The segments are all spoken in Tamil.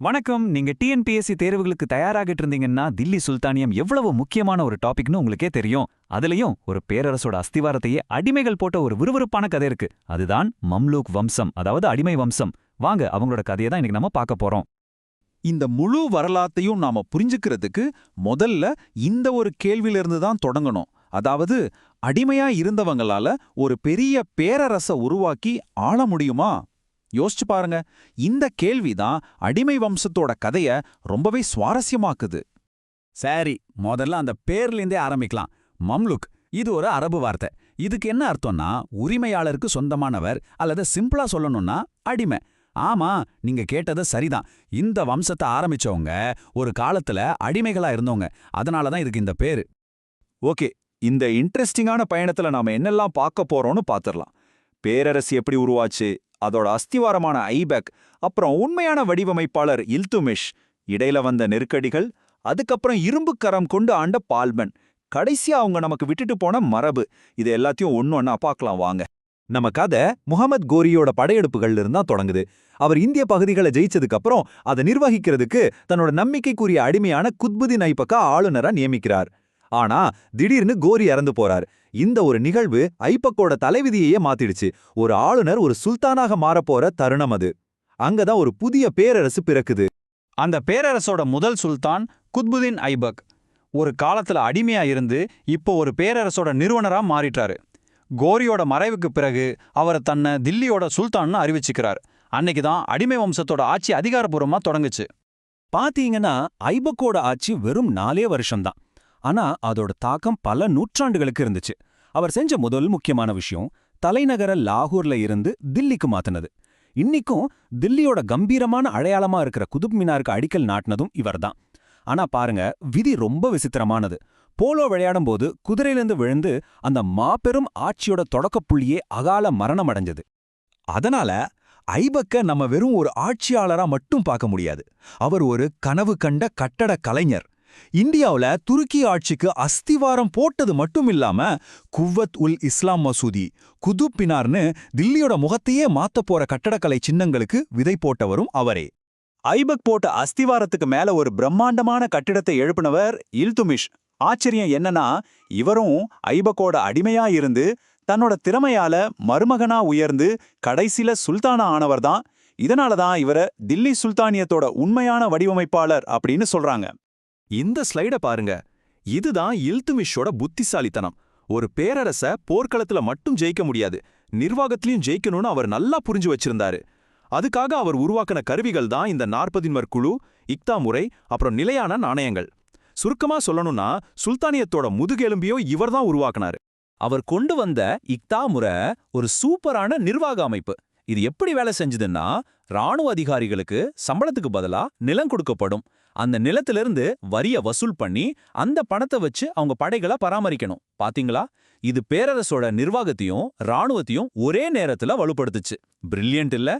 வணக்கம். நீங்க டிஎன்பிஎஸ்சி தேர்வுகளுக்கு தயாராகிட்டு இருந்தீங்கன்னா தில்லி சுல்தானியம் எவ்வளவு முக்கியமான ஒரு டாபிக்னு உங்களுக்கே தெரியும். அதுலயும் ஒரு பேரரசோட அஸ்திவாரத்தையே அடிமைகள் போட்ட ஒரு விறுவிறுப்பான கதை இருக்கு. அதுதான் மம்லூக் வம்சம் அதாவது அடிமை வம்சம். வாங்க அவங்களோட கதையை தான் இன்னைக்கு நம்ம பார்க்க போறோம். இந்த முழு வரலாத்தையும் நாம புரிஞ்சுக்கிறதுக்கு முதல்ல இந்த ஒரு கேள்வியிலிருந்து தான் தொடங்கணும். அதாவது அடிமையா இருந்தவங்களால ஒரு பெரிய பேரரச உருவாக்கி ஆள முடியுமா? யோசிச்சு பாருங்க. இந்த கேள்விதான் அடிமை வம்சத்தோட கதைய ரொம்பவே சுவாரஸ்யமாக்குது. சரி முதல்ல அந்த பேர்லேருந்தே ஆரம்பிக்கலாம். மம்லுக் இது ஒரு அரபு வார்த்தை. இதுக்கு என்ன அர்த்தம்னா உரிமையாளருக்கு சொந்தமானவர் அல்லது சிம்பிளா சொல்லணும்னா அடிமை. ஆமா நீங்க கேட்டது சரிதான். இந்த வம்சத்தை ஆரம்பிச்சவங்க ஒரு காலத்துல அடிமைகளா இருந்தவங்க. அதனால தான் இதுக்கு இந்த பேரு. ஓகே இந்த இன்ட்ரெஸ்டிங்கான பயணத்துல நாம என்னெல்லாம் பார்க்க போறோம்னு பாத்திரலாம். பேரரசு எப்படி உருவாச்சு? அதோட அஸ்திவாரமான ஐபக் அப்புறம் உண்மையான வடிவமைப்பாளர் இல்துமிஷ் இடையில வந்த நெருக்கடிகள் அதுக்கப்புறம் இரும்பு கரம் கொண்டு ஆண்ட பால்மன் கடைசியா அவங்க நமக்கு விட்டுட்டு போன மரபு இது எல்லாத்தையும் ஒன்னு ஒன்னா பார்க்கலாம் வாங்க. நம்ம கதை முகமது கோரியோட படையெடுப்புகள்ல இருந்தா தொடங்குது. அவர் இந்திய பகுதிகளை ஜெயிச்சதுக்கு அப்புறம் அதை நிர்வகிக்கிறதுக்கு தன்னோட நம்பிக்கைக்குரிய அடிமையான குத்புதீன் ஐபக்கா ஆளுநரா நியமிக்கிறார். ஆனா திடீர்னு கோரி இறந்து போறார். இந்த ஒரு நிகழ்வு ஐபக்கோட தலைவிதியையே மாத்திடுச்சு. ஒரு ஆளுநர் ஒரு சுல்தானாக மாறப்போற தருணம் அது. அங்கதான் ஒரு புதிய பேரரசு பிறக்குது. அந்த பேரரசோட முதல் சுல்தான் குத்புதீன் ஐபக். ஒரு காலத்துல அடிமையா இருந்து இப்போ ஒரு பேரரசோட நிறுவனரா மாறிட்டாரு. கோரியோட மறைவுக்கு பிறகு அவர் தன்னை தில்லியோட சுல்தான்னு அறிவிச்சுக்கிறார். அன்னைக்கு தான் அடிமை வம்சத்தோட ஆட்சி அதிகாரப்பூர்வமா தொடங்குச்சு. பாத்தீங்கன்னா ஐபக்கோட ஆட்சி வெறும் நாலே வருஷம்தான். ஆனா அதோட தாக்கம் பல நூற்றாண்டுகளுக்கு இருந்துச்சு. அவர் செஞ்ச முதல் முக்கியமான விஷயம் தலைநகர லாகூர்ல இருந்து தில்லிக்கு மாத்தினது. இன்னிக்கும் தில்லியோட கம்பீரமான அடையாளமா இருக்கிற குதுப் மினாருக்கு அடிக்கல் நாட்டினதும் இவர்தான். ஆனா பாருங்க விதி ரொம்ப விசித்திரமானது. போலோ விளையாடும்போது குதிரையிலிருந்து விழுந்து அந்த மாபெரும் ஆட்சியோட தொடக்கப் புள்ளியே அகால மரணம் அடைஞ்சது. அதனால ஐபக்க நம்ம வெறும் ஒரு ஆட்சியாளரா மட்டும் பார்க்க முடியாது. அவர் ஒரு கனவு கண்ட கட்டட கலைஞர். இந்தியாவுல துருக்கி ஆட்சிக்கு அஸ்திவாரம் போட்டது மட்டும் இல்லாம குவத் உல் இஸ்லாம் மசூதி குதுப் பினார்னு தில்லியோட முகத்தையே மாத்தப் போற கட்டடக்கலை சின்னங்களுக்கு விதை போட்டவரும் அவரே. ஐபக் போட்ட அஸ்திவாரத்துக்கு மேல ஒரு பிரம்மாண்டமான கட்டிடத்தை எழுப்பினவர் இல்துமிஷ். ஆச்சரியம் என்னன்னா இவரும் ஐபக்கோட அடிமையா இருந்து தன்னோட திறமையால மருமகனா உயர்ந்து கடைசில சுல்தானா ஆனவர்தான். இதனால தான் இவரை தில்லி சுல்தானியத்தோட உண்மையான வடிவமைப்பாளர் அப்படின்னு சொல்றாங்க. இந்த ஸ்லைட பாருங்க. இதுதான் இல்துமிஷோட புத்திசாலித்தனம். ஒரு பேரரச போர்க்களத்துல மட்டும் ஜெயிக்க முடியாது. நிர்வாகத்திலையும் ஜெயிக்கணும்னு அவர் நல்லா புரிஞ்சு வச்சிருந்தாரு. அதுக்காக அவர் உருவாக்கின கருவிகள் தான் இந்த நாற்பதின்மர் குழு இக்தா முறை அப்புறம் நிலையான நாணயங்கள். சுருக்கமா சொல்லணும்னா சுல்தானியத்தோட முதுகெலும்பியோ இவர்தான் உருவாக்குனாரு. அவர் கொண்டு வந்த இக்தா முறை ஒரு சூப்பரான நிர்வாக அமைப்பு. இது எப்படி வேலை செஞ்சதுன்னா ராணுவ அதிகாரிகளுக்கு சம்பளத்துக்கு பதிலா நிலம் கொடுக்கப்படும். அந்த நிலத்திலிருந்து வரிய வசூல் பண்ணி அந்த பணத்தை வச்சு அவங்க படைகளை பராமரிக்கணும். பாத்தீங்களா? இது பேரரசோட நிர்வாகத்தையும் ராணுவத்தையும் ஒரே நேரத்துல வலுப்படுத்துச்சு. பிரில்லியன்ட் இல்ல?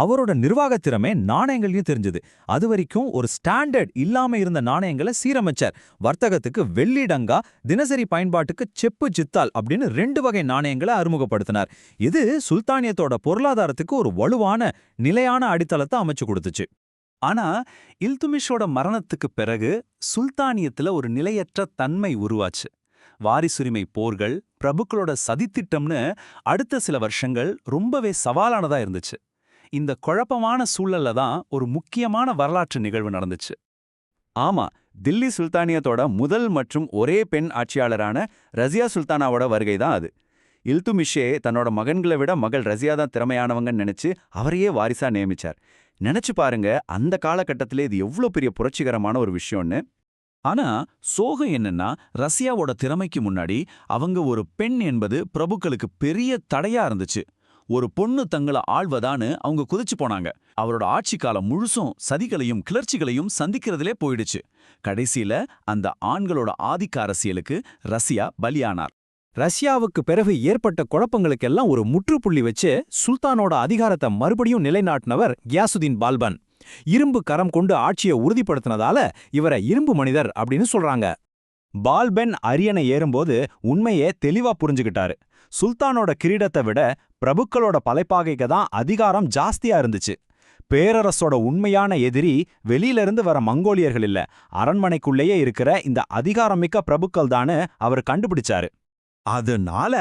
அவரோட நிர்வாகத் திறமை நாணயங்களையும் தெரிஞ்சது. அது வரைக்கும் ஒரு ஸ்டாண்டர்ட் இல்லாம இருந்த நாணயங்களை சீரமைச்சார். வர்த்தகத்துக்கு வெள்ளிடங்கா தினசரி பயன்பாட்டுக்கு செப்பு சித்தால் அப்படின்னு ரெண்டு வகை நாணயங்களை அறிமுகப்படுத்தினார். இது சுல்தானியத்தோட பொருளாதாரத்துக்கு ஒரு வலுவான நிலையான அடித்தளத்தை அமைச்சு கொடுத்துச்சு. ஆனா இல்துமிஷோட மரணத்துக்கு பிறகு சுல்தானியத்துல ஒரு நிலையற்ற தன்மை உருவாச்சு. வாரிசுரிமை போர்கள் பிரபுக்களோட சதித்திட்டம்னு அடுத்த சில வருஷங்கள் ரொம்பவே சவாலானதா இருந்துச்சு. இந்த குழப்பமான சூழல்ல தான் ஒரு முக்கியமான வரலாற்று நிகழ்வு நடந்துச்சு. ஆமா தில்லி சுல்தானியத்தோட முதல் மற்றும் ஒரே பெண் ஆட்சியாளரான ரசியா சுல்தானாவோட வருகை தான் அது. இல்துமிஷே தன்னோட மகன்களை விட மகள் ரசியா தான் திறமையானவங்கன்னு நினைச்சு அவரையே வாரிசா நியமிச்சார். நினைச்சு பாருங்க அந்த காலகட்டத்திலே இது எவ்வளோ பெரிய புரட்சிகரமான ஒரு விஷயம்னு. ஆனா சோகம் என்னன்னா ரஷ்யாவோட திறமைக்கு முன்னாடி அவங்க ஒரு பெண் என்பது பிரபுக்களுக்கு பெரிய தடையா இருந்துச்சு. ஒரு பொண்ணு தங்களை ஆள்வதான்னு அவங்க குதிச்சு போனாங்க. அவரோட ஆட்சி காலம் முழுசும் சதிகளையும் கிளர்ச்சிகளையும் சந்திக்கிறதுலே போயிடுச்சு. கடைசியில அந்த ஆண்களோட ஆதிக்க அரசியலுக்கு ரஷ்யா பலியானார். ரஷ்யாவுக்கு பிறகு ஏற்பட்ட குழப்பங்களுக்கெல்லாம் ஒரு முற்றுப்புள்ளி வச்சு சுல்தானோட அதிகாரத்தை மறுபடியும் நிலைநாட்டினவர் கியாசுதீன் பால்பன். இரும்பு கரம் கொண்டு ஆட்சியை உறுதிப்படுத்தினதால இவரை இரும்பு மனிதர் அப்படின்னு சொல்றாங்க. பால்பென் அரியணை ஏறும்போது உண்மையே தெளிவா புரிஞ்சுக்கிட்டாரு சுல்தானோட கிரீடத்தை விட பிரபுக்களோட பலைப்பாகைக்கு தான் அதிகாரம் ஜாஸ்தியா இருந்துச்சு. பேரரசோட உண்மையான எதிரி வெளியில இருந்து வர மங்கோலியர்கள் இல்ல அரண்மனைக்குள்ளேயே இருக்கிற இந்த அதிகாரமிக்க பிரபுக்கள் தானு அவர் கண்டுபிடிச்சாரு. அதனால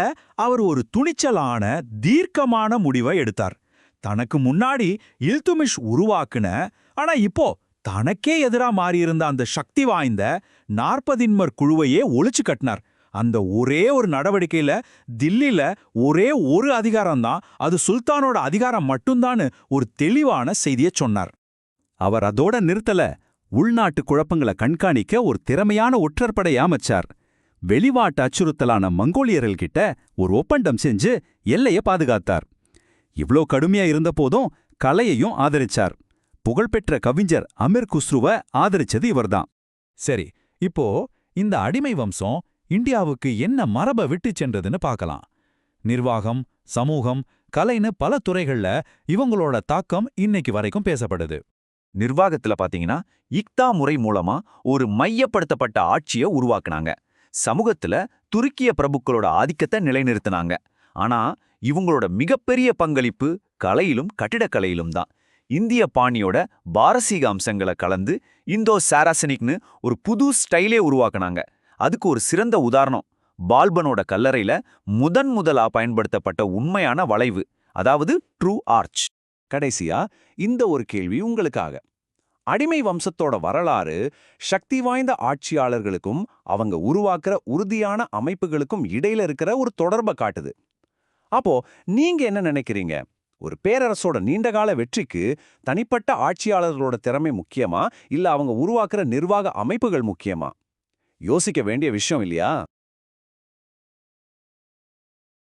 அவர் ஒரு துணிச்சலான தீர்க்கமான முடிவை எடுத்தார். தனக்கு முன்னாடி இல்துமிஷ் உருவாக்குன ஆனா இப்போ தனக்கே எதிரா மாறியிருந்த அந்த சக்தி வாய்ந்த நாற்பதின்மர் குழுவையே ஒழிச்சு கட்டினார். அந்த ஒரே ஒரு நடவடிக்கையில தில்லில ஒரே ஒரு அதிகாரம்தான் அது சுல்தானோட அதிகாரம் மட்டும்தான்னு ஒரு தெளிவான செய்தியை சொன்னார். அவர் அதோட நிறுத்தல உள்நாட்டு குழப்பங்களை கண்காணிக்க ஒரு திறமையான ஒற்றற்படை அமைச்சார். வெளிவாட்டு அச்சுறுத்தலான மங்கோலியர்கள்கிட்ட ஒரு ஒப்பந்தம் செஞ்சு எல்லைய பாதுகாத்தார். இவ்ளோ கடுமையா இருந்த போதும் கலையையும் ஆதரிச்சார். புகழ்பெற்ற கவிஞர் அமீர் குஸ்ருவ ஆதரிச்சது இவர்தான். சரி இப்போ இந்த அடிமை வம்சம் இந்தியாவுக்கு என்ன மரபை விட்டு சென்றதுன்னு பார்க்கலாம். நிர்வாகம் சமூகம் கலைன்னு பல துறைகள்ல இவங்களோட தாக்கம் இன்னைக்கு வரைக்கும் பேசப்படுது. நிர்வாகத்துல பாத்தீங்கன்னா இக்தா முறை மூலமா ஒரு மையப்படுத்தப்பட்ட ஆட்சியை உருவாக்குனாங்க. சமூகத்துல துருக்கிய பிரபுக்களோட ஆதிக்கத்தை நிலைநிறுத்தினாங்க. ஆனா இவங்களோட மிகப்பெரிய பங்களிப்பு கலையிலும் கட்டிடக்கலையிலும் தான். இந்திய பாணியோட பாரசீக அம்சங்களை கலந்து இந்தோ சாராசனிக்னு ஒரு புது ஸ்டைலே உருவாக்குனாங்க. அதுக்கு ஒரு சிறந்த உதாரணம் பால்பனோட கல்லறையில முதன் முதலா பயன்படுத்தப்பட்ட உண்மையான வளைவு அதாவது ட்ரூ ஆர்ச். கடைசியா இந்த ஒரு கேள்வி உங்களுக்காக. அடிமை வம்சத்தோட வரலாறு சக்தி வாய்ந்த ஆட்சியாளர்களுக்கும் அவங்க உருவாக்குற உறுதியான அமைப்புகளுக்கும் இடையில இருக்கிற ஒரு தொடர்பை காட்டுது. அப்போ நீங்க என்ன நினைக்கிறீங்க? ஒரு பேரரசோட நீண்டகால வெற்றிக்கு தனிப்பட்ட ஆட்சியாளர்களோட திறமை முக்கியமா? இல்ல அவங்க உருவாக்குற நிர்வாக அமைப்புகள் முக்கியமா? யோசிக்க வேண்டிய விஷயம் இல்லையா?